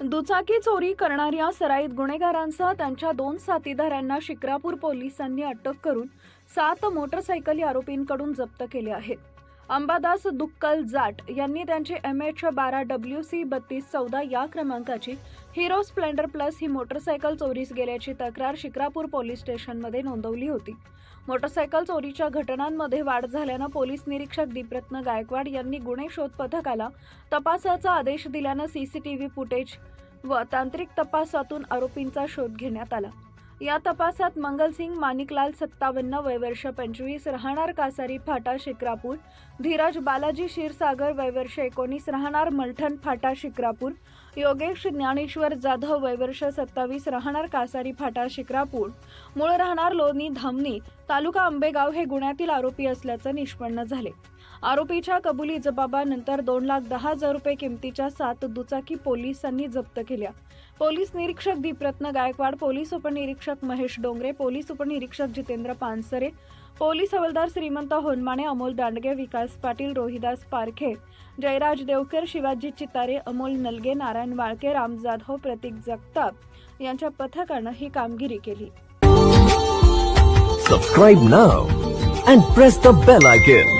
दुचाकी चोरी करणाऱ्या सराईत गुन्हेगारांसह त्यांच्या दोन साथीदारांना शिक्रापूर पोलिसांनी अटक करून सात मोटरसायकली आरोपींकडून जप्त केले आहेत. अंबादास दुक्कल जाट यांनी त्यांची एम एच बारा डब्ल्यू सी बत्तीस चौदा या क्रमांकाची हिरो स्प्लेंडर प्लस ही मोटरसायकल चोरीस गेल्याची तक्रार शिक्रापूर पोलीस स्टेशनमध्ये नोंदवली होती. मोटरसायकल चोरीच्या घटनांमध्ये वाढ झाल्यानं पोलीस निरीक्षक दीपरत्न गायकवाड यांनी गुन्हे शोध पथकाला तपासाचा आदेश दिल्यानं सीसीटीव्ही फुटेज व तांत्रिक तपासातून आरोपींचा शोध घेण्यात आला. या तपासात मंगलसिंग माणिकलाल सत्तावन्न वयवर्ष पंचवीस राहणार कासारी फाटा शिक्रापूर धीरज बालाजी क्षीरसागर वयवर्ष एकोणीस राहणार मलठण फाटा शिक्रापूर योगेश ज्ञानेश्वर जाधव वयवर्ष सत्तावीस राहणार कासारी फाटा शिक्रापूर मूळ राहणार लोणी धामणी तालुका आंबेगाव हे गुन्ह्यातील आरोपी असल्याचं निष्पन्न झाले. आरोपीच्या कबुली जबाबानंतर दोन लाख दहा हजार रुपये किमतीच्या सात दुचाकी पोलिसांनी जप्त केल्या पोलीस निरीक्षक दीपरत्न गायकवाड पोलीस उपनिरीक्षक महेश डोंगरे पोलीस उपनिरीक्षक जितेंद्र पानसरे पोलीस हवालदार श्रीमंत होनमाने अमोल दांडगे विकास पाटील रोहिदास पारखे जयराज देवकर शिवाजी चितारे अमोल नलगे नारायण वाळके राम जाधव प्रतीक जगताप यांच्या पथकानं ही कामगिरी केली subscribe now and press the bell icon.